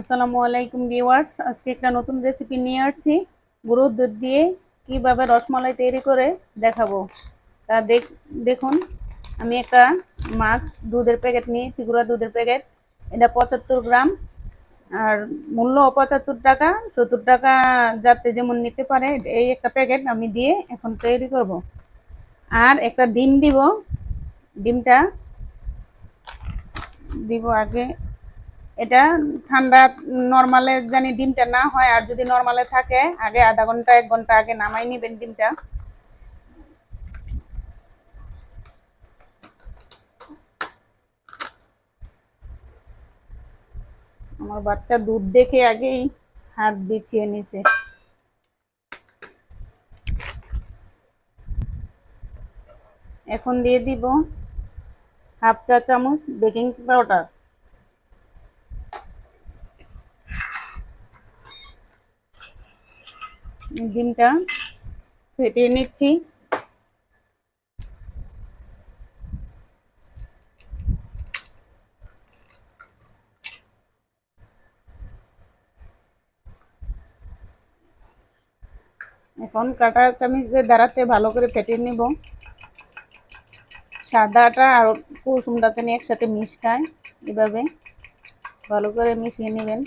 আসসালামু আলাইকুম ভিউয়ার্স। আজকে একটা নতুন রেসিপি নিয়ে আসছি। গরুর দুধ দিয়ে কীভাবে রসমালাই তৈরি করে দেখাবো। তা দেখ দেখুন, আমি একটা মাক্স দুধের প্যাকেট নিয়েছি, গুঁড়া দুধের প্যাকেট এটা পঁচাত্তর গ্রাম। আর মূল্য পঁচাত্তর টাকা, সত্তর টাকা যাতে যেমন নিতে পারে, এই একটা প্যাকেট আমি দিয়ে এখন তৈরি করব। আর একটা ডিম দিব। ডিমটা দিব আগে এটা ঠান্ডা নর্মালে জানি ডিমটা না হয়, আর যদি নর্মালে থাকে, আগে আধা ঘণ্টা, এক ঘণ্টা আগে নামাই নিবেন ডিমটা। আমার বাচ্চা দুধ দেখে আগেই হাত বিছিয়ে নিছে। এখন দিয়ে দিব হাফ চা চামচ বেকিং পাউডার। ডিমটা ফেটিয়ে নিচ্ছি। এখন কাটা চামিচের দাঁড়াতে ভালো করে ফেটিয়ে নিব। সাদাটা আর কুসুমটাতে নিয়ে একসাথে মিশকায়, এভাবে ভালো করে মিশিয়ে নেবেন।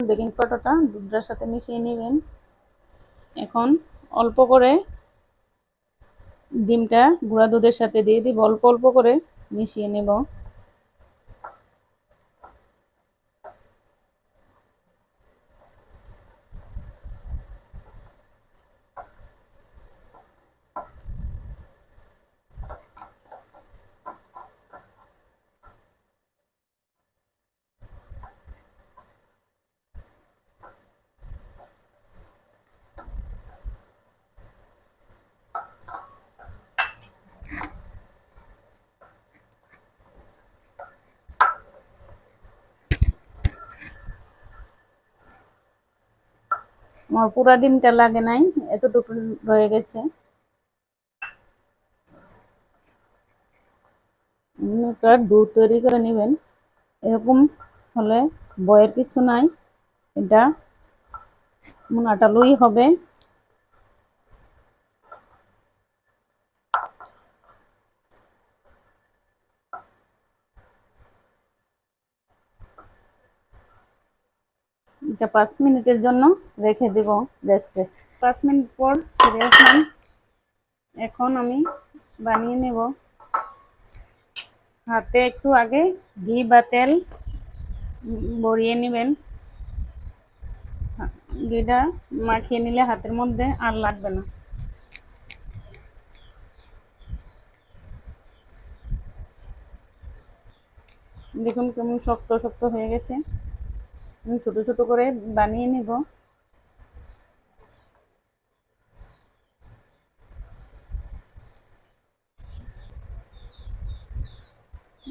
বেকিং পাউডারটা দুধটার সাথে মিশিয়ে নেবেন। এখন অল্প করে ডিমটা গুঁড়া দুধের সাথে দিয়ে দিব। অল্প অল্প করে মিশিয়ে নেব। আমার পুরা ডিমটা লাগে নাই, এতটুকু রয়ে গেছে। একটা তৈরি করে নেবেন। এরকম হলে বয়ের কিছু নাই। এটা মোনাটা লুই হবে। এটা পাঁচ মিনিটের জন্য রেখে দেব রেস্টে। পাঁচ মিনিট পর ফিরে আসলাম। এখন আমি বানিয়ে নেব। হাতে একটু আগে ঘি বা তেল বড়িয়ে নেবেন। ঘিটা মাখিয়ে নিলে হাতের মধ্যে আর লাগবে না। দেখুন কেমন শক্ত শক্ত হয়ে গেছে। ছোট ছোট করে বানিয়ে নেব।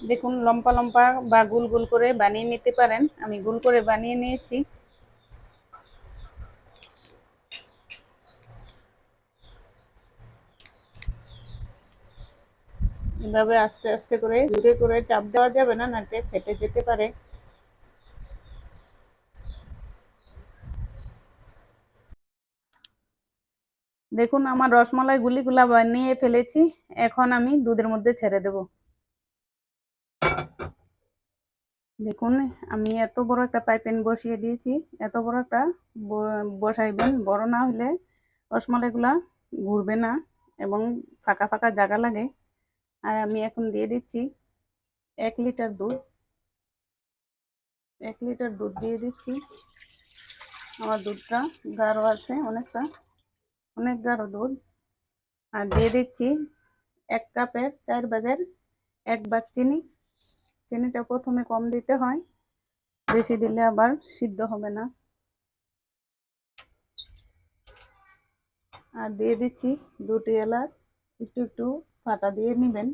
দেখুন, লম্পা লম্পা বা গুল গুল করে বানিয়ে নিতে পারেন। আমি গুল করে বানিয়ে নিয়েছি। এভাবে আস্তে আস্তে করে দূরে করে চাপ দেওয়া যাবে না নাতে ফেটে যেতে পারে। দেখুন, আমার রসমালাই গুলিগুলা বানিয়ে ফেলেছি। এখন আমি দুধের মধ্যে ছেড়ে দেব। দেখুন, আমি এত বড় একটা পাইপেন বসিয়ে দিয়েছি। এত বড় একটা বসাইবেন, বড় না হলে রসমালাইগুলা ঘুরবে না এবং ফাঁকা ফাঁকা জায়গা লাগে। আর আমি এখন দিয়ে দিচ্ছি এক লিটার দুধ। এক লিটার দুধ দিয়ে দিচ্ছি। আমার দুধটা গাঢ় আছে অনেকটা। অনেক গাঢ় দুধ। আর দিয়ে দিচ্ছি এক কাপের চার ভাগের এক ভাগ চিনি। চিনিটা প্রথমে কম দিতে হয়, বেশি দিলে আবার সিদ্ধ হবে না। আর দিয়ে দিচ্ছি দুটি এলাচ, একটু একটু ফাটা দিয়ে নেবেন।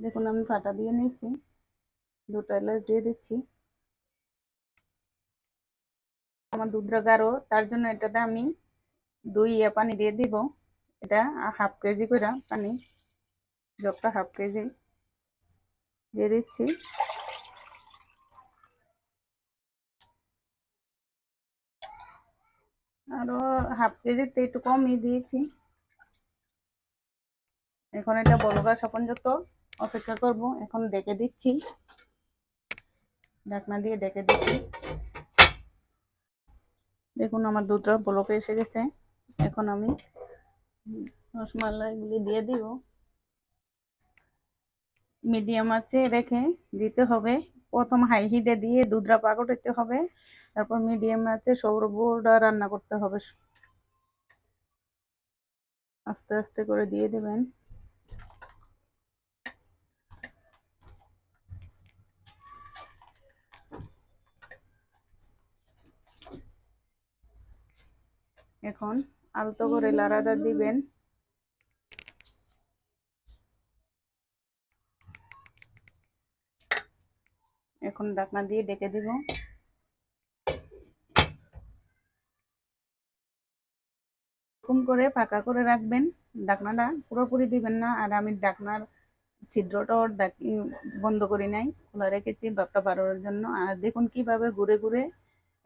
দেখুন আমি ফাটা দিয়ে নিচ্ছি, দুটো এলাচ দিয়ে দিচ্ছি। আমার দুধটা গাঢ়, তার জন্য এটাতে আমি দুই ইয়া পানি দিয়ে দিব। এটা হাফ কেজি করে পানি, জগটা হাফ কেজি দিয়ে দিচ্ছি। আরও হাফ কেজিতে একটু কমই দিয়েছি। এখন এটা বলক আসা পর্যন্ত অপেক্ষা করব, এখন ডেকে দিচ্ছি। ঢাকনা দিয়ে ডেকে দিচ্ছি। দেখুন আমার দুধটা বলকে এসে গেছে। এখন আমি রসমালাইগুলি দিয়ে দিব। মিডিয়াম আছে রেখে দিতে হবে। প্রথম হাই হিটে দিয়ে দুধটা পাকট দিতে হবে। তারপর মিডিয়াম আছে সৌরভটা রান্না করতে হবে। আস্তে আস্তে করে দিয়ে দেবেন। এখন আলতো করে লাড়াটা দিবেন। এখন ডাকনা দিয়ে ডেকে দিব। এরকম করে ফাঁকা করে রাখবেন। ডাকনাটা পুরোপুরি দিবেন না। আর আমি ডাকনার ছিদ্রটাও বন্ধ করি নাই। খোলা রেখেছি বাপটা বাড়ানোর জন্য। আর দেখুন কীভাবে ঘুরে ঘুরে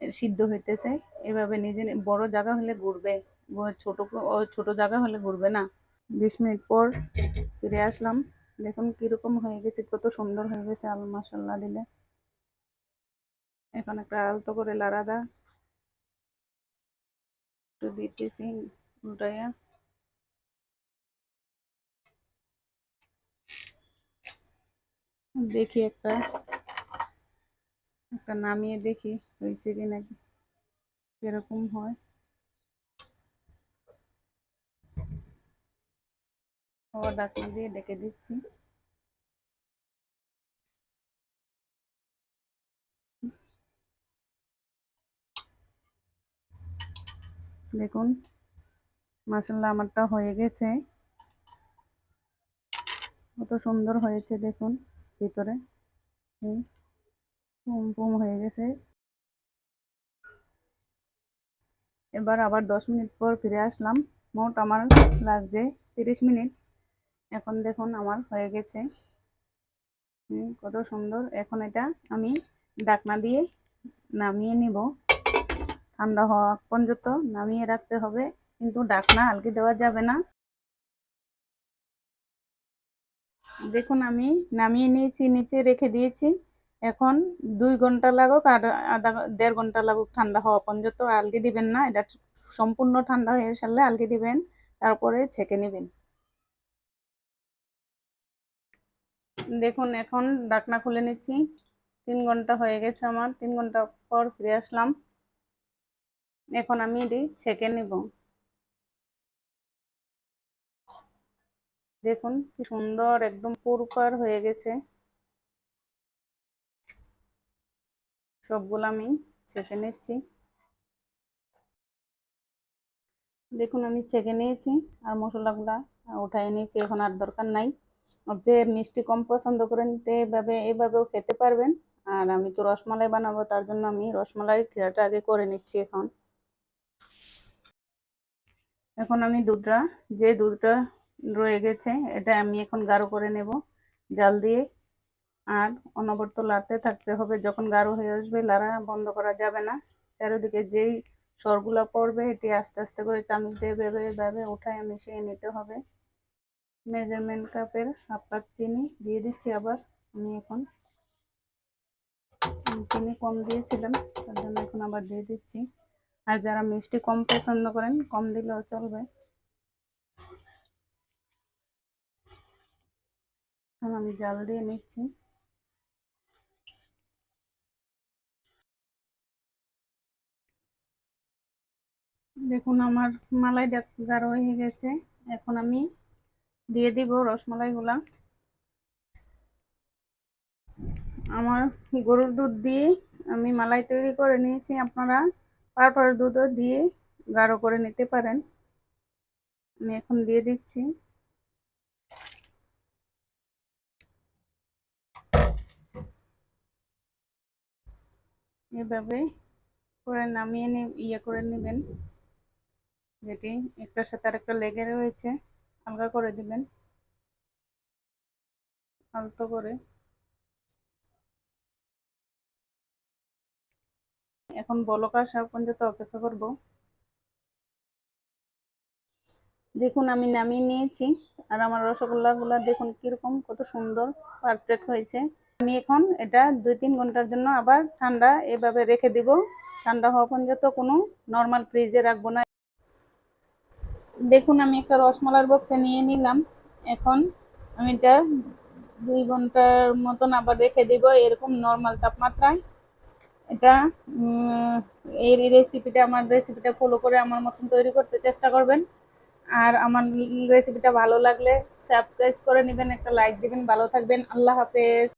সিদ্ধ হইতেছে। এভাবে নিজে বড় জায়গা হলে ঘুরবে। ছোট ছোট জায়গা হলে ঘুরবে না। বিশ মিনিট পর ফিরে আসলাম। দেখুন কীরকম হয়ে গেছে, কত সুন্দর হয়ে গেছে আলু মশলা দিলে। এখন একটা আলতো করে লাড়াদা একটু দিতেছি উল্টাইয়া। দেখি একটা একটা নামিয়ে দেখি হয়েছে কি নাকি কীরকম হয়। আবার ডাকনা দিয়ে ডেকে দিচ্ছি। দেখুন মাসাল্লাহ আমারটা হয়ে গেছে। কত সুন্দর হয়েছে দেখুন ভিতরে। পুম হয়ে গেছে। এবার আবার দশ মিনিট পর ফিরে আসলাম। মোট আমার লাগছে তিরিশ মিনিট। এখন দেখুন আমার হয়ে গেছে। কত সুন্দর। এখন এটা আমি ডাকনা দিয়ে নামিয়ে নিব। ঠান্ডা হওয়া পর্যন্ত নামিয়ে রাখতে হবে, কিন্তু ডাকনা আলকে দেওয়া যাবে না। দেখুন আমি নামিয়ে নিয়েছি, নিচে রেখে দিয়েছি। এখন দুই ঘণ্টা লাগুক আর আধা দেড় ঘণ্টা লাগুক ঠান্ডা হওয়া পর্যন্ত। আলগে দিবেন না, এটা সম্পূর্ণ ঠান্ডা হয়ে সারলে আলগে দিবেন, তারপরে ছেঁকে নেবেন। দেখুন, এখন ডাকনা খুলে নিচ্ছি। তিন ঘণ্টা হয়ে গেছে আমার, তিন ঘণ্টা পর ফিরে আসলাম। এখন আমি এটি ছেঁকে নেব। দেখুন, কি সুন্দর, একদম পুরপার হয়ে গেছে। সবগুলো আমি ছেঁকে নিচ্ছি। দেখুন, আমি ছেঁকে নিয়েছি, আর মশলাগুলা উঠাই নিয়েছি, এখন আর দরকার নাই। যে মিষ্টি কম পছন্দ করেন, তে এভাবে, এভাবেও খেতে পারবেন। আর আমি তো রসমালাই বানাবো, তার জন্য আমি রসমালাই খেয়াটা আগে করে নিচ্ছি এখন। এখন আমি দুধটা, যে দুধটা রয়ে গেছে, এটা আমি এখন গাঢ় করে নেব জাল দিয়ে। আর অনবরত লাড়তে থাকতে হবে, যখন গাঢ় হয়ে আসবে, লাড়া বন্ধ করা যাবে না। চারিদিকে যেই সরগুলো পড়বে, এটি আস্তে আস্তে করে চামচ দিয়ে ভেবে ভেবে উঠায় মিশিয়ে নিতে হবে। মেজারমেন্ট কাপের হাফ কাপ চিনি দিয়ে দিচ্ছি আবার। আমি এখন চিনি কম দিয়েছিলাম, তার জন্য এখন আবার দিয়ে দিচ্ছি। আর যারা মিষ্টি কম পছন্দ করেন, কম দিলেও চলবে। এখন আমি জাল দিয়ে নিচ্ছি। দেখুন, আমার মালাই গাঢ় হয়ে গেছে। এখন আমি দিয়ে দিব রসমালাইগুলা আমার গরুর দুধ দিয়ে আমি মালাই তৈরি করে নিয়েছি, আপনারা পাউডার দুধও দিয়ে গাঢ় করে নিতে পারেন। আমি এখন দিয়ে দিচ্ছি। এভাবে করে নামিয়ে ইয়ে করে নেবেন। যেটি একটার সাথে আরেকটা লেগে রয়েছে। হালকা করে দিবেন। আলতো করে। এখন বলকা সাপ পর্যন্ত অপেক্ষা করব। দেখুন, আমি নামিয়ে নিয়েছি। আর আমার রসগোল্লাগুলো দেখুন কীরকম, কত সুন্দর পারফেক্ট হয়েছে। আমি এখন এটা দুই তিন ঘণ্টার জন্য আবার ঠান্ডা এভাবে রেখে দিব। ঠান্ডা হওয়া পর্যন্ত কোনো নর্মাল ফ্রিজে রাখব না। দেখুন, আমি একটা রসমালার বক্সে নিয়ে নিলাম। এখন আমি এটা দুই ঘণ্টার মতন আবার রেখে দিব এরকম নর্মাল তাপমাত্রায়। এটা এই রেসিপিটা আমার রেসিপিটা ফলো করে আমার মতন তৈরি করতে চেষ্টা করবেন। আর আমার রেসিপিটা ভালো লাগলে সাবস্ক্রাইব করে নেবেন, একটা লাইক দিবেন, ভালো থাকবেন। আল্লাহ হাফেজ।